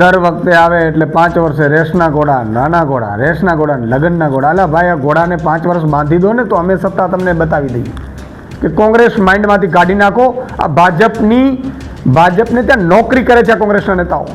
દર વખતે આવે એટલે પાંચ વર્ષે રેસના ઘોડા નાના ઘોડા રેસના ઘોડા લગ્નના ઘોડા અલા ભાઈ, આ ઘોડાને પાંચ વર્ષ બાંધી દો ને તો અમે સત્તા તમને બતાવી દઈએ. કે કોંગ્રેસ માઇન્ડમાંથી કાઢી નાખો. આ ભાજપની, ભાજપને ત્યાં નોકરી કરે છે કોંગ્રેસના નેતાઓ.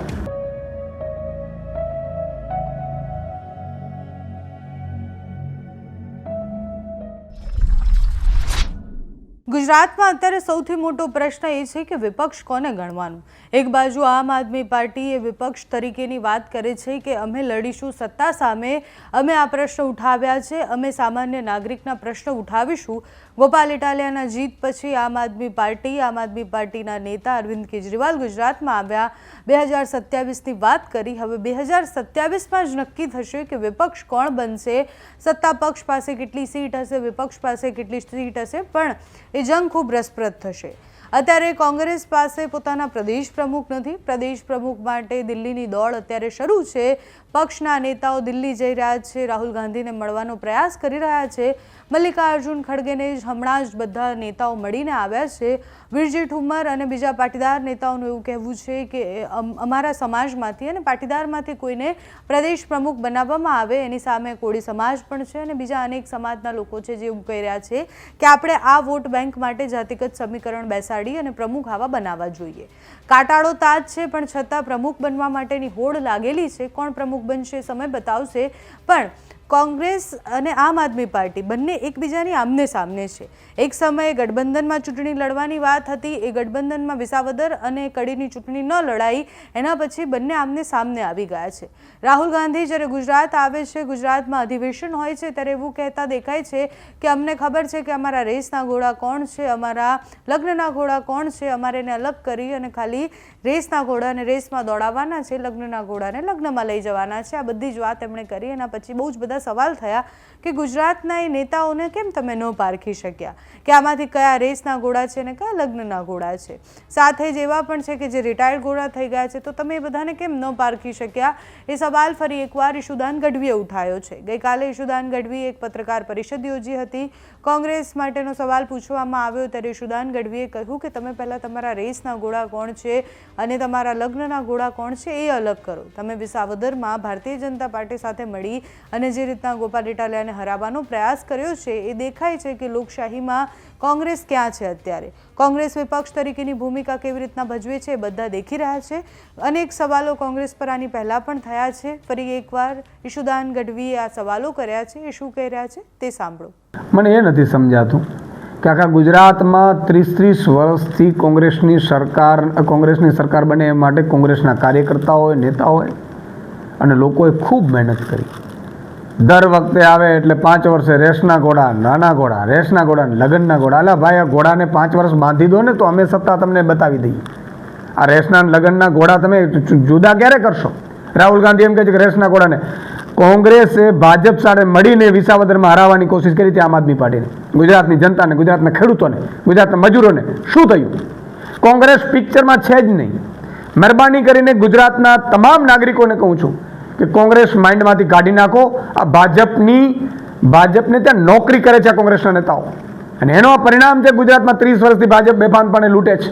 ગુજરાતમાં અત્યારે સૌથી મોટો પ્રશ્ન એ છે કે વિપક્ષ કોને ગણવાનું? એક બાજુ આમ આદમી પાર્ટી એ વિપક્ષ તરીકેની વાત કરે છે કે અમે લડીશું સત્તા સામે, અમે આ પ્રશ્ન ઉઠાવ્યા છે, અમે સામાન્ય નાગરિકના પ્રશ્ન ઉઠાવીશું. ગોપાલ ઇટાલિયાના જીત પછી આમ આદમી પાર્ટી, આમ આદમી પાર્ટીના નેતા અરવિંદ કેજરીવાલ ગુજરાતમાં આવ્યા. બે હજાર સત્યાવીસની વાત કરી, હવે બે હજાર સત્યાવીસમાં જ નક્કી થશે કે વિપક્ષ કોણ બનશે? સત્તા પક્ષ પાસે કેટલી સીટ હશે, વિપક્ષ પાસે કેટલી સીટ હશે? પણ એ જંગ ખૂબ રસપ્રદ થશે. અત્યારે કોંગ્રેસ પાસે પોતાના પ્રદેશ પ્રમુખ નથી. પ્રદેશ પ્રમુખ માટે દિલ્હીની દોડ અત્યારે શરૂ છે. પક્ષના નેતાઓ દિલ્હી જઈ રહ્યા છે. રાહુલ ગાંધીને મળવાનો પ્રયાસ કરી રહ્યા છે. મલ્લિકાર્જુન ખડગેને જ હમણાં જ બધા નેતાઓ મળીને આવ્યા છે. વિરજી ઠુમ્મર અને બીજા પાટીદાર નેતાઓનું એવું કહેવું છે કે, અમ- અમારા સમાજમાંથી અને પાટીદારમાંથી કોઈને પ્રદેશ પ્રમુખ બનાવવામાં આવે એની સામે કોળી સમાજ પણ છે અને બીજા અનેક સમાજના લોકો છે જે એવું કહી રહ્યા છે કે, આપણે આ વોટ બેંક માટે જાતિગત સમીકરણ બેસાડી અને પ્રમુખ આવા બનાવવા જોઈએ. કાટાળો તાજ છે, પણ છતાં પ્રમુખ બનવા માટેની હોડ લાગેલી છે. કોણ પ્રમુખ બનશે સમય બતાવશે. પણ કોંગ્રેસ અને આમ આદમી પાર્ટી બંને એકબીજાની આમને સામને છે. એક સમયે ગઠબંધનમાં ચૂંટણી લડવાની વાત હતી, એ ગઠબંધનમાં વિસાવદર અને કડીની ચૂંટણી ન લડાઈ, એના પછી બંને આમને સામને આવી ગયા છે. રાહુલ ગાંધી જ્યારે ગુજરાત આવે છે, ગુજરાતમાં અધિવેશન હોય છે, ત્યારે એવું કહેતા દેખાય છે કે અમને ખબર છે કે અમારા રેસના ઘોડા કોણ છે, અમારા લગ્નના ઘોડા કોણ છે, અમારે એને અલગ કરી અને ખાલી રેસના ઘોડાને રેસમાં દોડાવવાના છે, લગ્નના ઘોડાને લગ્નમાં લઈ જવાના છે. આ બધી જ વાત એમણે કરી, એના પછી બહુ જ બધા સવાલ થયા કે ગુજરાતના એ નેતાઓને કેમ તમે ન પારખી શક્યા? કે આમાંથી કયા રેસના ઘોડા છે અને કયા લગ્નના ઘોડા છે? સાથે જ એવા પણ છે કે જે રિટાયર્ડ ઘોડા થઈ ગયા છે, તો તમે એ બધાને કેમ ન પારખી શક્યા? એ સવાલ ફરી એકવાર ઈશુદાન ગઢવીએ ઉઠાયો છે. ગઈકાલે ઈશુદાન ગઢવીએ એક પત્રકાર પરિષદ યોજી હતી. કોંગ્રેસ માટેનો સવાલ પૂછવામાં આવ્યો ત્યારે ઈશુદાન ગઢવીએ કહ્યું કે તમે પહેલાં તમારા રેસના ઘોડા કોણ છે અને તમારા લગ્નના ઘોડા કોણ છે એ અલગ કરો. તમે વિસાવદરમાં ભારતીય જનતા પાર્ટી સાથે મળી અને જે રીતના ગોપાલ ઇટાલિયાને હરાવવાનો પ્રયાસ કર્યો છે. એ દેખાય છે કે લોકશાહીમાં કોંગ્રેસ ક્યાં છે અત્યારે? કોંગ્રેસ વિપક્ષ તરીકેની ભૂમિકા કેવી રીતના ભજવે છે એ બધા દેખી રહ્યા છે. અનેક સવાલો કોંગ્રેસ પર આની પહેલાં પણ થયા છે. ફરી એકવાર ઈશુદાન ગઢવીએ આ સવાલો કર્યા છે. એ શું કહી રહ્યા છે તે સાંભળો. મને એ નથી સમજાતું કે આખા ગુજરાતમાં ત્રીસ ત્રીસ વર્ષથી કોંગ્રેસની સરકાર કોંગ્રેસની સરકાર બને એ માટે કોંગ્રેસના કાર્યકર્તાઓએ નેતાઓએ અને લોકોએ ખૂબ મહેનત કરી. દર વખતે આવે એટલે પાંચ વર્ષે રેસના ઘોડા નાના ઘોડા રેસના ઘોડા લગ્નના ઘોડા અલા ભાઈ, આ ઘોડાને પાંચ વર્ષ બાંધી દો ને તો અમે સત્તા તમને બતાવી દઈએ. આ રેસના લગ્નના ઘોડા તમે જુદા ક્યારે કરશો? રાહુલ ગાંધી એમ કહે છે કે રેસના ઘોડાને કોંગ્રેસે ભાજપ સાથે મળીને વિસાવદરમાં હરાવવાની કોશિશ કરી હતી આમ આદમી પાર્ટીને. ગુજરાતની જનતાને, ગુજરાતના ખેડૂતોને, ગુજરાતના મજૂરોને શું થયું? કોંગ્રેસ પિક્ચરમાં છે જ નહીં. મહેરબાની કરીને ગુજરાતના તમામ નાગરિકોને કહું છું કે કોંગ્રેસ માઇન્ડમાંથી કાઢી નાખો. આ ભાજપની, ભાજપને ત્યાં નોકરી કરે છે કોંગ્રેસના નેતાઓ. અને એનો પરિણામ છે ગુજરાતમાં ત્રીસ વર્ષથી ભાજપ બેફાનપણે લૂંટે છે.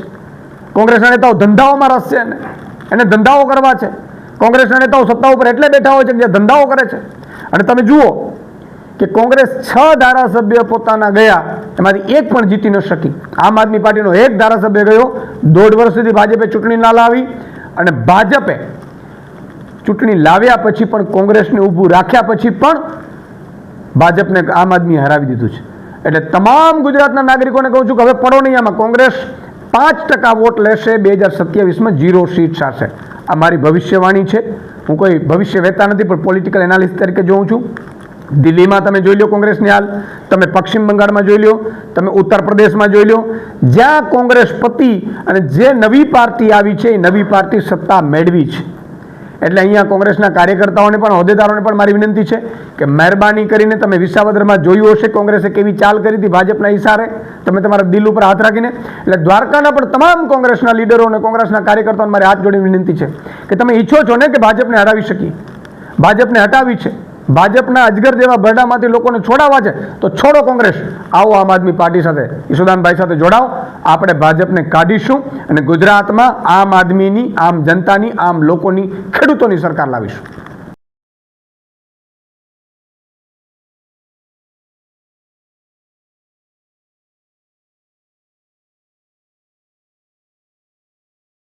કોંગ્રેસના નેતાઓ ધંધાઓમાં રસ છે એને. એને ધંધાઓ કરવા છે. કોંગ્રેસના નેતાઓ સત્તા ઉપર એટલે બેઠા હોય છે કે જે ધંધાઓ કરે છે. અને તમે જુઓ કે કોંગ્રેસ છ ધારાસભ્ય પોતાના ગયા, એમાંથી એક પણ જીતી ન શકી. આમ આદમી પાર્ટીનો એક ધારાસભ્ય ગયો. દોઢ વર્ષ સુધી ભાજપે ચૂંટણી ના લાવી અને ભાજપે ચૂંટણી લાવ્યા પછી પણ કોંગ્રેસને ઊભું રાખ્યા પછી પણ ભાજપને આમ આદમી હરાવી દીધું છે. એટલે તમામ ગુજરાતના નાગરિકોને કહું છું કે હવે પડો નહીં આમાં. કોંગ્રેસ પાંચ ટકા વોટ લેશે બે હજાર સત્યાવીસમાં ઝીરો સીટ સાથે આ મારી ભવિષ્યવાણી છે. હું કોઈ ભવિષ્ય વહેતા નથી, પણ પોલિટિકલ એનાલિસ્ટ તરીકે જોઉં છું. દિલ્હીમાં તમે જોઈ લો કોંગ્રેસની હાલ. તમે પશ્ચિમ બંગાળમાં જોઈ લો તમે ઉત્તર પ્રદેશમાં જોઈ લો જ્યાં કોંગ્રેસ પતિ અને જે નવી પાર્ટી આવી છે, એ નવી પાર્ટી સત્તા મેળવી છે. એટલે અહીંયા કોંગ્રેસના કાર્યકર્તાઓને પણ, હોદ્દેદારોને પણ મારી વિનંતી છે કે મહેરબાની કરીને તમે વિસાવદરમાં જોયું હશે કોંગ્રેસે કેવી ચાલ કરી હતી ભાજપના ઇશારે તમે તમારા દિલ ઉપર હાથ રાખીને, એટલે દ્વારકાના પણ તમામ કોંગ્રેસના લીડરો અને કોંગ્રેસના કાર્યકર્તાઓને મારી હાથ જોડીને વિનંતી છે કે તમે ઈચ્છો છો ને કે ભાજપને હરાવી શકીએ. ભાજપને હટાવી છે. ભાજપના અજગર જેવા બરડામાંથી લોકોને છોડાવવા છે, તો છોડો કોંગ્રેસ. આવો આમ આદમી પાર્ટી સાથે ઈશુદાનભાઈ સાથે જોડાઓ. આપણે ભાજપને કાઢીશું અને ગુજરાતમાં આમ આદમીની, આમ જનતાની, આમ લોકોની ખેડૂતોની સરકાર લાવીશું.